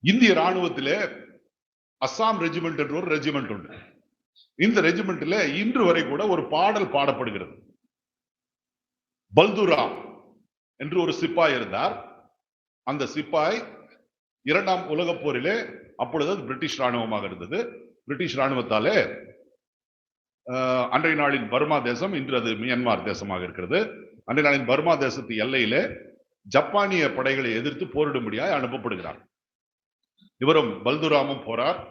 இந்திய ராணுவத்திலே அஸ்ஸாம் ரெஜிமெண்ட் என்ற ஒரு ரெஜிமெண்ட் உண்டு. இந்த ரெஜிமெண்ட்ல இன்று வரை கூட ஒரு பாடல் பாடப்படுகிறது. பல்துராம் என்று ஒரு சிப்பாய் இருந்தார். அந்த சிப்பாய் இரண்டாம் உலக போரிலே அப்பொழுது அது பிரிட்டிஷ் ராணுவமாக இருந்தது. பிரிட்டிஷ் ராணுவத்தாலே அன்றைய நாளின் பர்மா தேசம் இன்று அது மியான்மார் தேசமாக இருக்கிறது. அன்றைய நாளின் பர்மா தேசத்து எல்லையிலே ஜப்பானிய படைகளை எதிர்த்து போரிடும்படியாக அனுப்பப்படுகிறார். இவரும் பல்துராமும் போறார்.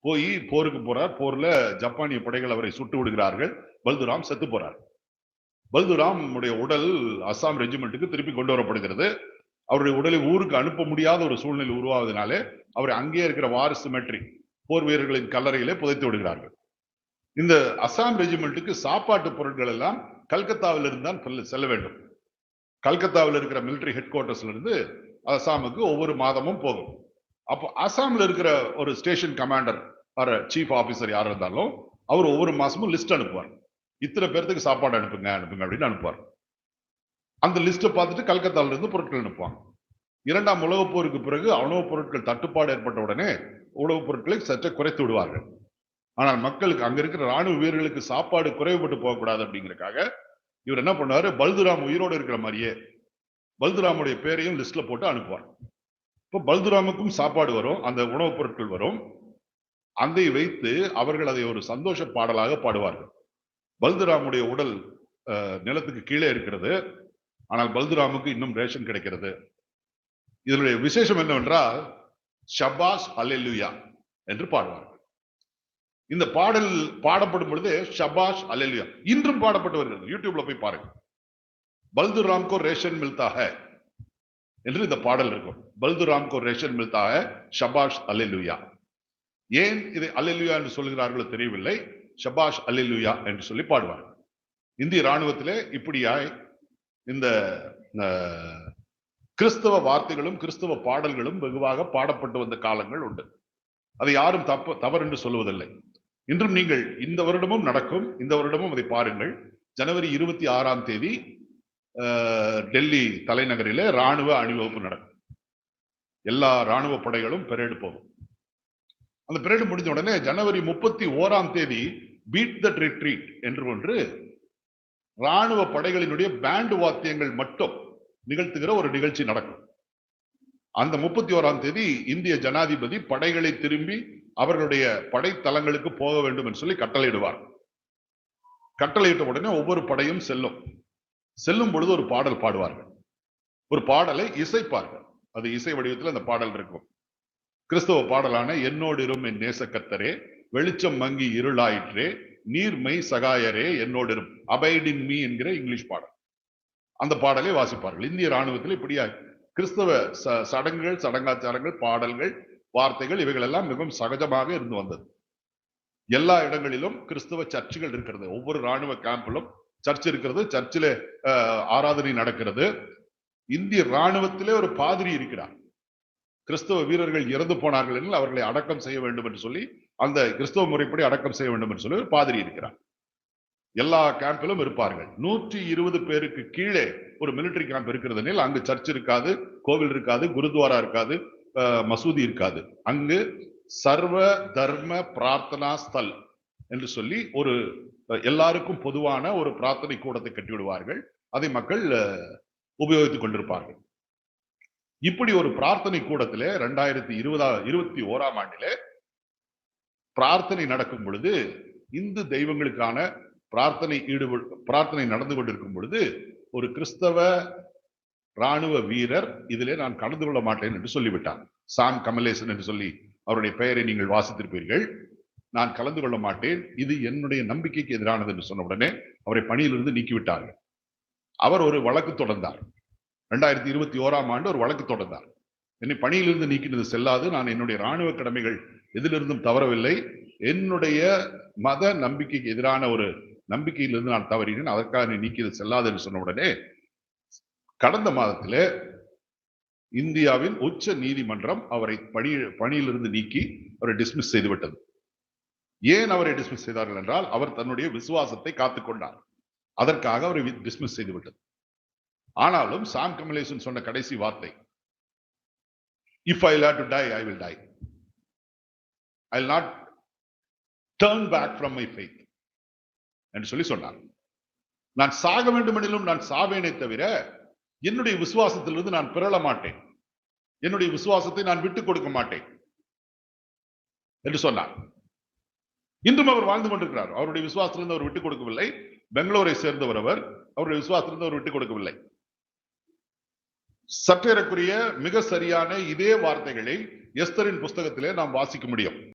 போய் போருக்கு போறார். போர்ல ஜப்பானிய படைகள் அவரை சுட்டு விடுகிறார்கள். பல்துராம் செத்து போறார். பல்துராம் உடல் அஸ்ஸாம் ரெஜிமெண்ட்டுக்கு திருப்பி கொண்டு வரப்படுகிறது. அவருடைய உடலை ஊருக்கு அனுப்ப முடியாத ஒரு சூழ்நிலை உருவாவதனாலே அவரை அங்கே இருக்கிற வார் சிமெட்ரி போர் வீரர்களின் கல்லறையிலே புதைத்து விடுகிறார்கள். இந்த அஸ்ஸாம் ரெஜிமெண்ட்டுக்கு சாப்பாட்டு பொருட்கள் எல்லாம் கல்கத்தாவிலிருந்து தான் செல்ல- செல்ல வேண்டும். கல்கத்தாவில் இருக்கிற மிலிட்டரி ஹெட் குவார்டர்ஸ்ல இருந்து அஸ்ஸாமுக்கு ஒவ்வொரு மாதமும் போகும். அப்போ அஸ்ஸாம்ல இருக்கிற ஒரு station commander or chief officer யார் இருந்தாலும் அவர் ஒவ்வொரு மாசமும் லிஸ்ட் அனுப்புவார். இத்தனை பேர்த்துக்கு சாப்பாடு அனுப்புங்க அனுப்புங்க அப்படின்னு அனுப்புவார். அந்த லிஸ்ட்டை பார்த்துட்டு கல்கத்தால இருந்து பொருட்கள் அனுப்புவாங்க. இரண்டாம் உலகப் போருக்கு பிறகு உணவுப் பொருட்கள் தட்டுப்பாடு ஏற்பட்ட உடனே உணவுப் பொருட்களை சற்றே குறைத்து விடுவார்கள். ஆனால் மக்களுக்கு அங்க இருக்கிற ராணுவ வீரர்களுக்கு சாப்பாடு குறைவுபட்டு போகக்கூடாது அப்படிங்கறக்காக இவர் என்ன பண்ணுவாரு? பல்துராம் உயிரோடு இருக்கிற மாதிரியே பல்துராமுடைய பேரையும் லிஸ்ட்ல போட்டு அனுப்புவார். இப்போ பல்துராமுக்கும் சாப்பாடு வரும் அந்த உணவுப் பொருட்கள் வரும். அதை வைத்து அவர்கள் அதை ஒரு சந்தோஷ பாடலாக பாடுவார்கள். பல்துராமுடைய உடல் நிலத்துக்கு கீழே இருக்கிறது. ஆனால் பல்துராமுக்கு இன்னும் ரேஷன் கிடைக்கிறது. இதனுடைய விசேஷம் என்னவென்றால் ஷபாஸ் அல்லேலுயா என்று பாடுவார்கள். இந்த பாடல் பாடப்படும் பொழுது ஷபாஷ் அல்லேலுயா. இன்றும் பாடப்பட்டு வருகிறது யூடியூப்ல போய் பாருங்க பல்துராம்கோ ரேஷன் மில்தாக. என்று இந்த பாடல் இருக்கும். பல்துராம் கோ ரேஷன் மில்தாக ஷபாஷ் அலிலுயா ஏன் இதை அல்லேலுயா என்று சொல்கிறார்களோ தெரியவில்லை. ஷபாஷ் அல்லேலுயா என்று சொல்லி பாடுவார். இந்திய இராணுவத்திலே இப்படியாய் இந்த கிறிஸ்தவ வார்த்தைகளும் கிறிஸ்தவ பாடல்களும் வெகுவாக பாடப்பட்டு வந்த காலங்கள் உண்டு. அதை யாரும் தப்பு தவறு என்று சொல்வதில்லை. இன்றும் நீங்கள் இந்த வருடமும் நடக்கும். இந்த வருடமும் அதை பாருங்கள். ஜனவரி இருபத்தி ஆறாம் தேதி டெல்லி தலைநகரிலே ராணுவ அணிவகுப்பு நடக்கும். எல்லா ராணுவ படைகளும் பெரேடு போகும். அந்த பெரேடு முடிஞ்ச உடனே ஜனவரி முப்பத்தி ஓராம் தேதி பீட் த ரிட்ரீட் என்று ஒன்று ராணுவ படைகளினுடைய பேண்ட் வாத்தியங்கள் மட்டும் நிகழ்த்துகிற ஒரு நிகழ்ச்சி நடக்கும். அந்த முப்பத்தி ஓராம் தேதி இந்திய ஜனாதிபதி படைகளை திரும்பி அவர்களுடைய படைத்தலங்களுக்கு போக வேண்டும் என்று சொல்லி கட்டளையிடுவார். கட்டளையிட்ட உடனே ஒவ்வொரு படையும் செல்லும். செல்லும் பொழுது ஒரு பாடல் பாடுவார்கள். ஒரு பாடலை இசைப்பார்கள். அது இசை வடிவத்தில் அந்த பாடல் இருக்கும். கிறிஸ்தவ பாடலான என்னோடு இரும் என் நேசக்கத்தரே வெளிச்சம் மங்கி இருளாயிற்றே நீர்மை சகாயரே என்னோடு இரும் அபைடின் மீ என்கிற இங்கிலீஷ் பாடல். அந்த பாடலை வாசிப்பார்கள். இந்திய ராணுவத்தில் இப்படியா கிறிஸ்தவ ச- சடங்குகள் சடங்காச்சாரங்கள் பாடல்கள் வார்த்தைகள் இவைகள் எல்லாம் மிகவும் சகஜமாக இருந்து வந்தது. எல்லா இடங்களிலும் கிறிஸ்தவ சர்ச்சுகள் இருக்கிறது. ஒவ்வொரு ராணுவ கேம்பிலும் சர்ச் இருக்கிறது. சர்ச்சில் ஆராதனை நடக்கிறது. இந்திய ராணுவத்திலே ஒரு பாதிரி இருக்கிறார். கிறிஸ்தவ வீரர்கள் இறந்து போனார்கள் எனில் அவர்களை அடக்கம் செய்ய வேண்டும் என்று சொல்லி அந்த கிறிஸ்தவ முறைப்படி அடக்கம் செய்ய வேண்டும் என்று சொல்லி ஒரு பாதிரி இருக்கிறார். எல்லா கேம்பிலும் இருப்பார்கள். நூற்றி இருபது பேருக்கு கீழே ஒரு மிலிட்டரி கேம்ப் இருக்கிறது எனில் அங்கு சர்ச் இருக்காது கோவில் இருக்காது குருத்வாரா இருக்காது மசூதி இருக்காது. அங்கு சர்வ தர்ம பிரார்த்தனா ஸ்தல் என்று சொல்லி ஒரு எல்லாருக்கும் பொதுவான ஒரு பிரார்த்தனை கூடத்தை கட்டி விடுவார்கள் அதை மக்கள் உபயோகித்துக் கொண்டிருப்பார்கள். இப்படி ஒரு பிரார்த்தனை கூடத்திலே ரெண்டாயிரத்தி இருபதா இருபத்தி ஓராம் ஆண்டிலே பிரார்த்தனை நடக்கும் பொழுது இந்து தெய்வங்களுக்கான பிரார்த்தனை ஈடுபடு பிரார்த்தனை நடந்து கொண்டிருக்கும் பொழுது ஒரு கிறிஸ்தவ ராணுவ வீரர் இதிலே நான் கலந்து கொள்ள மாட்டேன் என்று சொல்லிவிட்டார் சாம் கமலேசன் என்று சொல்லி அவருடைய பெயரை நீங்கள் வாசித்திருப்பீர்கள். நான் கலந்து கொள்ள மாட்டேன். இது என்னுடைய நம்பிக்கைக்கு எதிரானது என்று சொன்ன உடனே அவரை பணியிலிருந்து நீக்கிவிட்டார்கள். அவர் ஒரு வழக்கு தொடர்ந்தார். ரெண்டாயிரத்தி இருபத்தி ஓராம் ஆண்டு ஒரு வழக்கு தொடர்ந்தார். என்னை பணியிலிருந்து நீக்கினது செல்லாது. நான் என்னுடைய ராணுவ கடமைகள் எதிலிருந்தும் தவறவில்லை. என்னுடைய மத நம்பிக்கைக்கு எதிரான ஒரு நம்பிக்கையிலிருந்து நான் தவறினேன். அதற்காக நீ நீக்கியது செல்லாது என்று சொன்ன உடனே கடந்த மாதத்துல இந்தியாவின் உச்ச நீதிமன்றம் அவரை பணி பணியிலிருந்து நீக்கி அவரை டிஸ்மிஸ் செய்துவிட்டது. ஏன் அவரை டிஸ்மிஸ் செய்தார்கள் என்றால் அவர் தன்னுடைய விசுவாசத்தை காத்துக்கொண்டார் அதற்காக அவரை டிஸ்மிஸ் செய்துவிட்டது ஆனாலும் சாம் கமலேசன் சொன்ன கடைசி வார்த்தை if I have die I will will die. I will not turn back from என்று சொல்லி சொன்னார். நான் சாக வேண்டுமெனிலும் நான் சாவேனே தவிர என்னுடைய விசுவாசத்திலிருந்து நான் பிறள மாட்டேன். என்னுடைய விசுவாசத்தை நான் விட்டுக் கொடுக்க மாட்டேன். என்று சொன்னார். இன்றும் அவர் வாழ்ந்து கொண்டிருக்கிறார். அவருடைய விசுவாசத்திலிருந்து அவர் விட்டுக் கொடுக்கவில்லை. பெங்களூரை சேர்ந்தவர் அவர். அவருடைய விசுவாசத்திலிருந்து அவர் விட்டுக் கொடுக்கவில்லை. சற்றேறக்குரிய மிக சரியான இதே வார்த்தைகளை எஸ்தரின் புஸ்தகத்திலே நாம் வாசிக்க முடியும்.